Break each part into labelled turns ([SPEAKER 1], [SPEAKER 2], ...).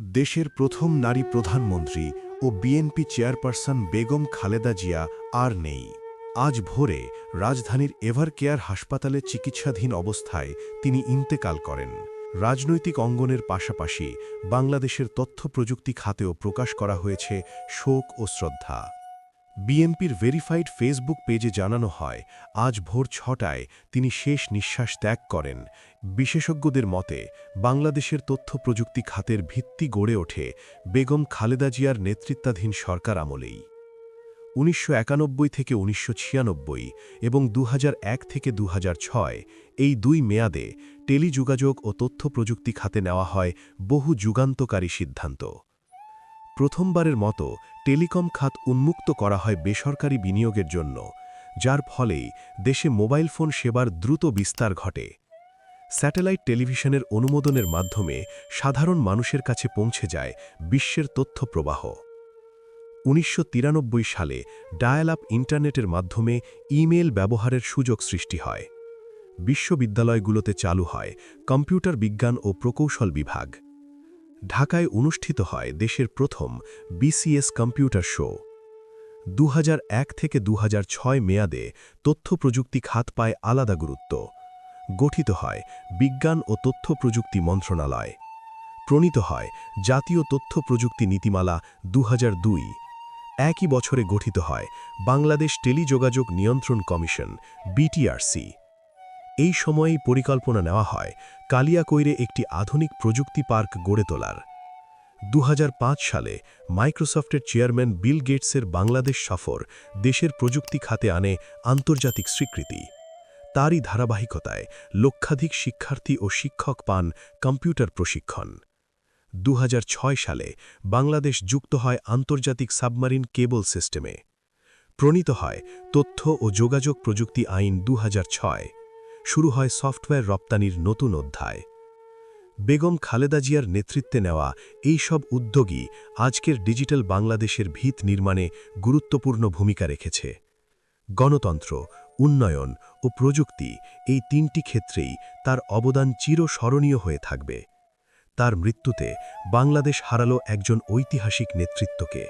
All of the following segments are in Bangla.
[SPEAKER 1] দেশের প্রথম নারী প্রধানমন্ত্রী ও বিএনপি চেয়ারপারসন বেগম খালেদা জিয়া আর নেই। আজ ভোরে রাজধানীর এভারকেয়ার হাসপাতালে চিকিৎসাধীন অবস্থায় তিনি ইন্তেকাল করেন। রাজনৈতিক অঙ্গনের পাশাপাশি বাংলাদেশের তথ্যপ্রযুক্তি খাতেও প্রকাশ করা হয়েছে শোক ও শ্রদ্ধা। বিএনপির ভেরিফাইড ফেসবুক পেজে জানানো হয়, আজ ভোর ছটায় তিনি শেষ নিঃশ্বাস ত্যাগ করেন। বিশেষজ্ঞদের মতে, বাংলাদেশের তথ্য প্রযুক্তি খাতের ভিত্তি গড়ে ওঠে বেগম খালেদা জিয়ার নেতৃত্বাধীন সরকার আমলেই। উনিশশো একানব্বই থেকে উনিশশো ছিয়ানব্বই এবং দুহাজার এক থেকে দুহাজার ছয় এই দুই মেয়াদে টেলিযোগাযোগ ও তথ্য প্রযুক্তি খাতে নেওয়া হয় বহু যুগান্তকারী সিদ্ধান্ত। প্রথমবারের মতো টেলিকম খাত উন্মুক্ত করা হয় বেসরকারি বিনিয়োগের জন্য, যার ফলেই দেশে মোবাইল ফোন সেবার দ্রুত বিস্তার ঘটে। স্যাটেলাইট টেলিভিশনের অনুমোদনের মাধ্যমে সাধারণ মানুষের কাছে পৌঁছে যায় বিশ্বের তথ্য প্রবাহ উনিশশো সালে ডায়াল আপ ইন্টারনেটের মাধ্যমে ইমেল ব্যবহারের সুযোগ সৃষ্টি হয়। বিশ্ববিদ্যালয়গুলোতে চালু হয় কম্পিউটার বিজ্ঞান ও প্রকৌশল বিভাগ। ঢাকায় অনুষ্ঠিত হয় দেশের প্রথম বিসিএস কম্পিউটার শো। দু হাজার এক থেকে দু হাজার ছয় মেয়াদে তথ্য প্রযুক্তি খাত পায় আলাদা গুরুত্ব। গঠিত হয় বিজ্ঞান ও তথ্য প্রযুক্তি মন্ত্রণালয়। প্রণীত হয় জাতীয় তথ্য প্রযুক্তি নীতিমালা দু হাজার দুই। একই বছরে গঠিত হয় বাংলাদেশ টেলিযোগাযোগ নিয়ন্ত্রণ কমিশন, বিটিআরসি। এই সময়েই পরিকল্পনা নেওয়া হয় কালিয়াকৈরে একটি আধুনিক প্রযুক্তি পার্ক গড়ে তোলার। দু হাজার পাঁচ সালে মাইক্রোসফটের চেয়ারম্যান বিল গেটসের বাংলাদেশ সফর দেশের প্রযুক্তি খাতে আনে আন্তর্জাতিক স্বীকৃতি। তারই ধারাবাহিকতায় লক্ষাধিক শিক্ষার্থী ও শিক্ষক পান কম্পিউটার প্রশিক্ষণ। দু হাজার ছয় সালে বাংলাদেশ যুক্ত হয় আন্তর্জাতিক সাবমারিন কেবল সিস্টেমে। প্রণীত হয় তথ্য ও যোগাযোগ প্রযুক্তি আইন দু হাজার ছয়। শুরু হয় সফটওয়্যার রপ্তানির নতুন অধ্যায়। বেগম খালেদা জিয়ার নেতৃত্বে নেওয়া এই সব উদ্যোগই আজকের ডিজিটাল বাংলাদেশের ভিত নির্মাণে গুরুত্বপূর্ণ ভূমিকা রেখেছে। গণতন্ত্র, উন্নয়ন ও প্রযুক্তি এই তিনটি ক্ষেত্রেই তার অবদান চিরস্মরণীয় হয়ে থাকবে। তার মৃত্যুতে বাংলাদেশ হারালো একজন ঐতিহাসিক নেতৃত্বকে।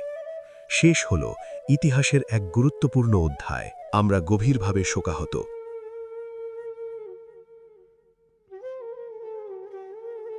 [SPEAKER 1] শেষ হল ইতিহাসের এক গুরুত্বপূর্ণ অধ্যায়। আমরা গভীরভাবে শোকাহত।